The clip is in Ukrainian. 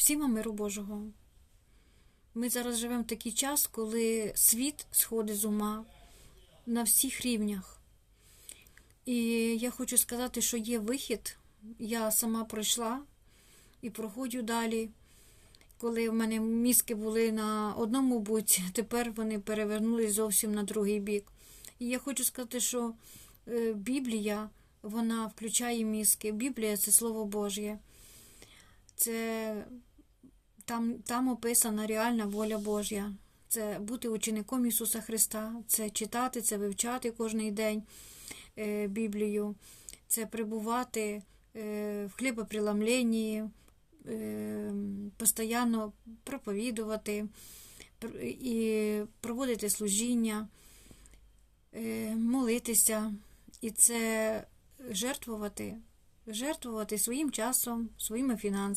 Всім вам миру Божого. Ми зараз живемо в такий час, коли світ сходить з ума на всіх рівнях. І я хочу сказати, що є вихід. Я сама пройшла і проходжу далі. Коли в мене мізки були на одному боці, тепер вони перевернулись зовсім на другий бік. І я хочу сказати, що е, Біблія вона включає мізки. Біблія це Слово Божє. Це там, там описана реальна воля Божя. Це бути учеником Ісуса Христа, це читати, це вивчати кожен день е, Біблію, це прибувати е, в хлібопреломленні, е, постійно проповідувати і проводити служіння, молитися. І це жертвувати, жертвувати своїм часом, своїми фінансами.